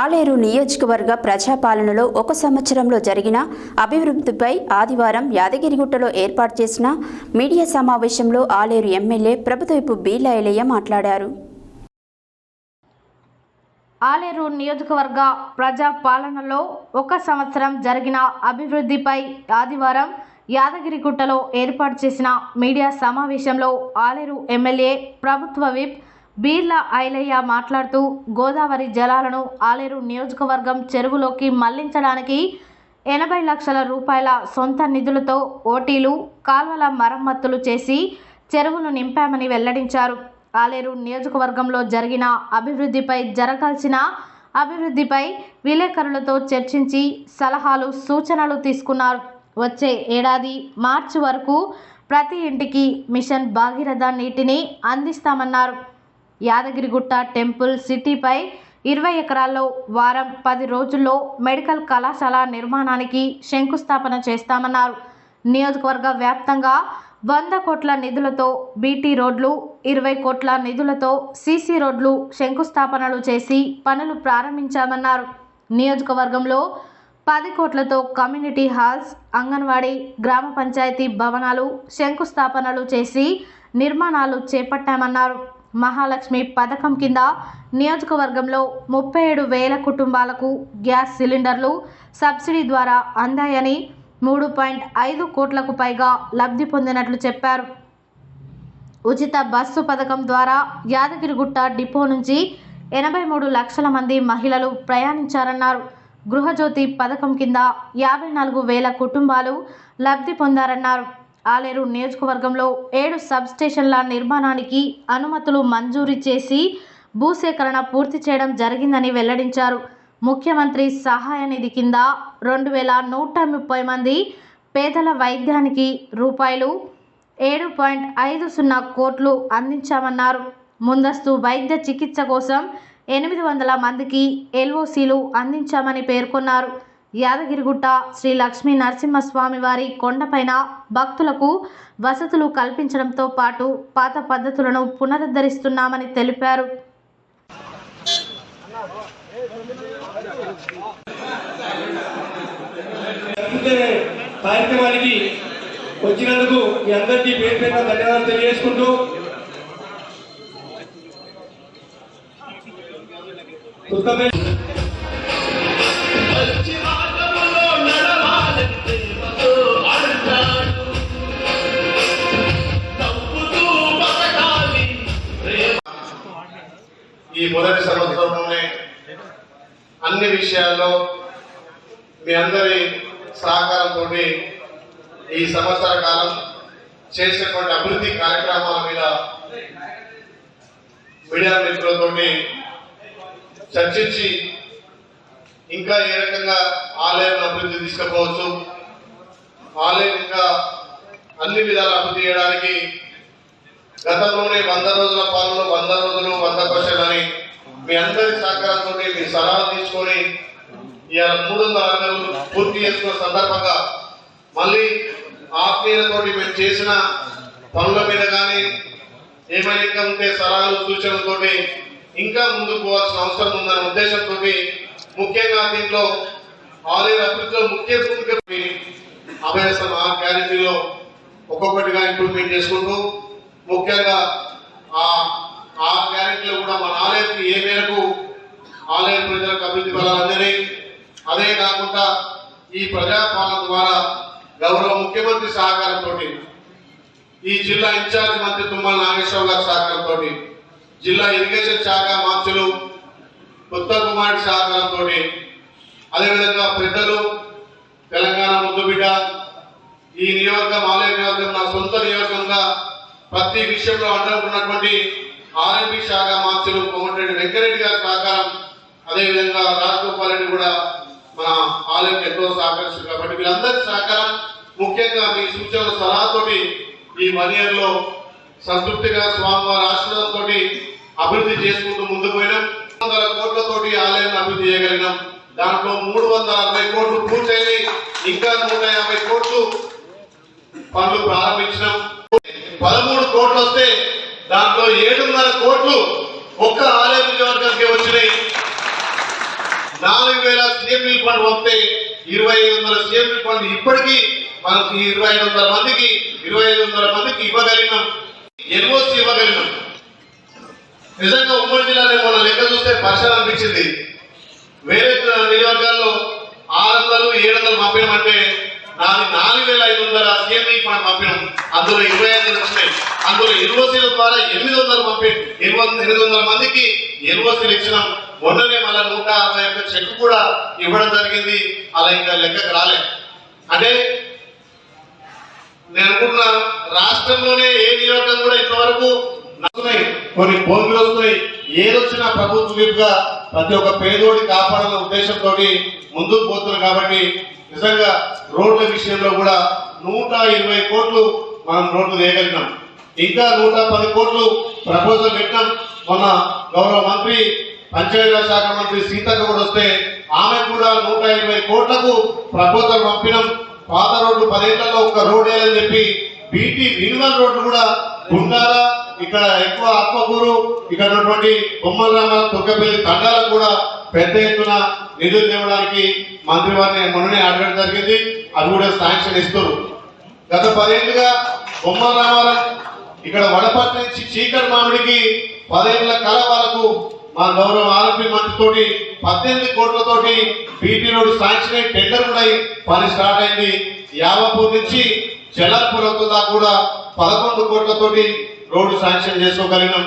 ఆలేరు నియోజకవర్గ ప్రజాపాలనలో ఒక సంవత్సరంలో జరిగిన అభివృద్ధిపై ఆదివారం యాదగిరిగుట్టలో ఏర్పాటు చేసిన మీడియా సమావేశంలో ఆలేరు ఎమ్మెల్యే ప్రభుత్వపు బీలాయలయ్య మాట్లాడారు. ఆలేరు నియోజకవర్గ ప్రజా పాలనలో ఒక సంవత్సరం జరిగిన అభివృద్ధిపై ఆదివారం యాదగిరిగుట్టలో ఏర్పాటు చేసిన మీడియా సమావేశంలో ఆలేరు ఎమ్మెల్యే ప్రభుత్వ విప్ బీర్ల ఐలయ్య మాట్లాడుతూ గోదావరి జలాలను ఆలేరు నియోజకవర్గం చెరువులోకి మళ్ళించడానికి ఎనభై లక్షల రూపాయల సొంత నిధులతో ఓటీలు కాల్వల మరమ్మతులు చేసి చెరువును నింపామని వెల్లడించారు. ఆలేరు నియోజకవర్గంలో జరిగిన అభివృద్ధిపై జరగాల్సిన అభివృద్ధిపై విలేకరులతో చర్చించి సలహాలు సూచనలు తీసుకున్నారు. వచ్చే ఏడాది మార్చి వరకు ప్రతి ఇంటికి మిషన్ భాగీరథ నీటిని అందిస్తామన్నారు. యాదగిరిగుట్ట టెంపుల్ సిటీపై ఇరవై ఎకరాల్లో వారం పది రోజుల్లో మెడికల్ కళాశాల నిర్మాణానికి శంకుస్థాపన చేస్తామన్నారు. నియోజకవర్గ వ్యాప్తంగా వంద కోట్ల నిధులతో బీటీ రోడ్లు ఇరవై కోట్ల నిధులతో సీసీ రోడ్లు శంకుస్థాపనలు చేసి పనులు ప్రారంభించామన్నారు. నియోజకవర్గంలో పది కోట్లతో కమ్యూనిటీ హాల్స్ అంగన్వాడీ గ్రామ పంచాయతీ భవనాలు శంకుస్థాపనలు చేసి నిర్మాణాలు చేపట్టామన్నారు. మహాలక్ష్మి పథకం కింద నియోజకవర్గంలో ముప్పై ఏడు వేల కుటుంబాలకు గ్యాస్ సిలిండర్లు సబ్సిడీ ద్వారా అందాయని మూడు పాయింట్ ఐదు కోట్లకు పైగా లబ్ధి పొందినట్లు చెప్పారు. ఉచిత బస్సు పథకం ద్వారా యాదగిరిగుట్ట డిపో నుంచి ఎనభై మూడు లక్షల మంది మహిళలు ప్రయాణించారన్నారు. గృహజ్యోతి పథకం కింద యాభై నాలుగు వేల కుటుంబాలు లబ్ధి పొందారన్నారు. ఆలేరు నియోజకవర్గంలో ఏడు సబ్ స్టేషన్ల నిర్మాణానికి అనుమతులు మంజూరు చేసి భూసేకరణ పూర్తి చేయడం జరిగిందని వెల్లడించారు. ముఖ్యమంత్రి సహాయ నిధి కింద రెండు వేల నూట ముప్పై మంది పేదల వైద్యానికి రూపాయలు ఏడు పాయింట్ ఐదు సున్నా కోట్లు అందించామన్నారు. ముందస్తు వైద్య చికిత్స కోసం ఎనిమిది వందల మందికి ఎల్ఓసీలు అందించామని పేర్కొన్నారు. యాదగిరిగుట్ట శ్రీ లక్ష్మీ నరసింహస్వామి వారి కొండపైన భక్తులకు వసతులు కల్పించడంతో పాటు పాత పద్ధతులను పునరుద్ధరిస్తున్నామని తెలిపారు. కార్యక్రమానికి వచ్చినందుకు మీ అందరికీ పేరు పేరున ధన్యవాదాలు తెలియజేసుకుంటూ పుస్తకమే ఈ మొదటి సంవత్సరంలోనే అన్ని విషయాల్లో మీ అందరి సహకారంతో ఈ సంవత్సర కాలం చేసినటువంటి అభివృద్ధి కార్యక్రమాల మీద మీడియా మిత్రులతో చర్చించి ఇంకా ఏ రకంగా ఆలయం అభివృద్ధి తీసుకుపోవచ్చు ఆలయం ఇంకా అన్ని విధాలు అభివృద్ధి చేయడానికి గతంలోనే వంద రోజుల పాలనలో వంద రోజులు వంద క్వశ్చన్ అని మీ అందరి సహకారంతో మీ సలహా తీసుకొని ఇవాళ మూడు వందల అరవై పూర్తి చేసుకున్న సందర్భంగా మళ్ళీ ఆత్మీయతతోటి మేము చేసిన పనుల మీద కానీ ఏమైనా ఇంకా ఉంటే సలహాలు సూచనలతోటి ఇంకా ముందుకు పోవాల్సిన అవసరం ఉందనే ఉద్దేశంతో ముఖ్యంగా దీంట్లో ఆలయ అభివృద్ధిలో ముఖ్య భూమిక అభయసం ఆ క్యారెంటీలో ఒక్కొక్కటిగా ఇంప్రూవ్మెంట్ చేసుకుంటూ ముఖ్యంగా ఆ ఆ క్యారెక్టర్ కూడా మన ఆలయానికి ఏ మేరకు ఆలయ ప్రజలకు అభివృద్ధి ఫలాలందరి అదే కాకుండా ఈ ప్రజాపాలన ద్వారా గౌరవ ముఖ్యమంత్రి సహకారంతో ఈ జిల్లా ఇన్ఛార్జ్ మంత్రి తుమ్మల నాగేశ్వరరావు గారి సహకారంతో జిల్లా ఇరిగేషన్ శాఖ మంత్రులు ఉత్తమ్ కుమార్ సహకారంతో అదేవిధంగా పెద్దలు తెలంగాణ ముద్దుబిడ్డ ఈ నియోజకం ఆలయ నియోజకం నా సొంత నియోజకంగా ప్రతి విషయంలో అడ్డుకున్నటువంటి ఆర్ఎంపీ శాఖ మార్చులు కోమటిరెడ్డి వెంకరెడ్డి గారి సహకారం అదేవిధంగా రాజగోపాల్ రెడ్డి కూడా మన ఆలయం ఎంతో సహకరిస్తుంది కాబట్టి వీళ్ళందరి సహకారం ముఖ్యంగా మీ సూచనల సలహాతోటి ఈ వన్ ఇయర్లో సంతృప్తిగా స్వామివారి ఆశీర్వాదంతో అభివృద్ధి చేసుకుంటూ ముందుకు పోయినాం. వందల కోట్లతోటి ఆలయాన్ని అభివృద్ధి చేయగలిగినాం. దాంట్లో మూడు వందల అరవై కోట్లు పూర్తయినాయి. ఇంకా నూట యాభై కోట్లు పనులు ప్రారంభించినాం. పదమూడు కోట్లు వస్తే దాంట్లో ఏడున్నర కోట్లు ఒక్క ఆలయ నియోజకవర్గానికి వచ్చినాయి. నాలుగు వేల సీఎంఈ ఫండ్ వస్తే ఇరవై ఐదు వందల సీఎంఈ ఫండ్ ఇప్పటికీ మనకి ఇరవై ఐదు వందల మందికి ఇరవై ఐదు వందల మందికి ఇవ్వగలిగినాం. ఎన్ఓసి ఇవ్వగలిగినాం. నిజంగా ఉమ్మడి జిల్లాలో మన లెక్క చూస్తే పరిశ్రమ అనిపించింది. వేరే నియోజకాల్లో ఆరు వందలు ఏడు వందలు పంపించమంటే నాది నాలుగు వేల ఐదు వందల సీఎంఈ ఫండ్ పంపిణం అందులో ఇరవై ఐదు వచ్చినాయి అందులో ఎన్ఓసీల ద్వారా ఎనిమిది వందలు పంపి ఎనిమిది వందల మందికి ఎన్ఓసీలు ఇచ్చినాం. మొన్ననే మళ్ళీ నూట అరవై ఒక్క చెక్ కూడా ఇవ్వడం జరిగింది. అలా ఇంకా లెక్కకు రాలేదు అంటే నేను అనుకుంటున్నా రాష్ట్రంలోనే ఏ నియోజకం కూడా ఇంతవరకు నడుస్తున్నాయి. కొన్ని భూములు వస్తున్నాయి. ఏదొచ్చినా ప్రభుత్వ ప్రతి ఒక్క పేదోడి కాపాడాలన్న ఉద్దేశంతో ముందుకు పోతున్నాం కాబట్టి నిజంగా రోడ్ల విషయంలో కూడా నూట ఇరవై కోట్లు మనం రోడ్లు వేయగలిగినాం. ఇంకా నూట పది కోట్లు ప్రపోజల్ పెట్టినాం. మొన్న గౌరవ మంత్రి పంచాయతీరాజ్ శాఖ మంత్రి సీతక్క కూడా వస్తే ఆమె కూడా నూట ఇరవై కోట్లకు ప్రపోజల్ పంపినాం. పాత రోడ్లు పదేళ్ళలో ఒక రోడ్ వేయాలని చెప్పి బీటీ మినిమం రోడ్లు కూడా గుండాల ఇక్కడ ఎక్కువ ఆత్మకూరు ఇక్కడ ఉన్నటువంటి బొమ్మల తుక్కపల్లి తండాలకు కూడా పెద్ద ఎత్తున నిధులు ఇవ్వడానికి మంత్రి వారిని మొన్ననే అడగడం జరిగింది. అది కూడా శాంక్షన్ ఇస్తారు గత పదేళ్ళుగా బొమ్మ రామారం ఇక్కడ వడపట్టు నుంచి చీకటి మామిడికి పదేళ్ళ కళ వరకు మా గౌరవ ఆరోగ్య మంత్రితోటి పద్దెనిమిది కోట్లతోటి బీటీ రోడ్డు శాంక్షన్ అయి టెండర్ కూడా పని స్టార్ట్ అయింది. యావపూర్ నుంచి జలాల్పూర్ అవుతుందా కూడా పదకొండు కోట్లతోటి రోడ్డు శాంక్షన్ చేసుకోగలిగినాం.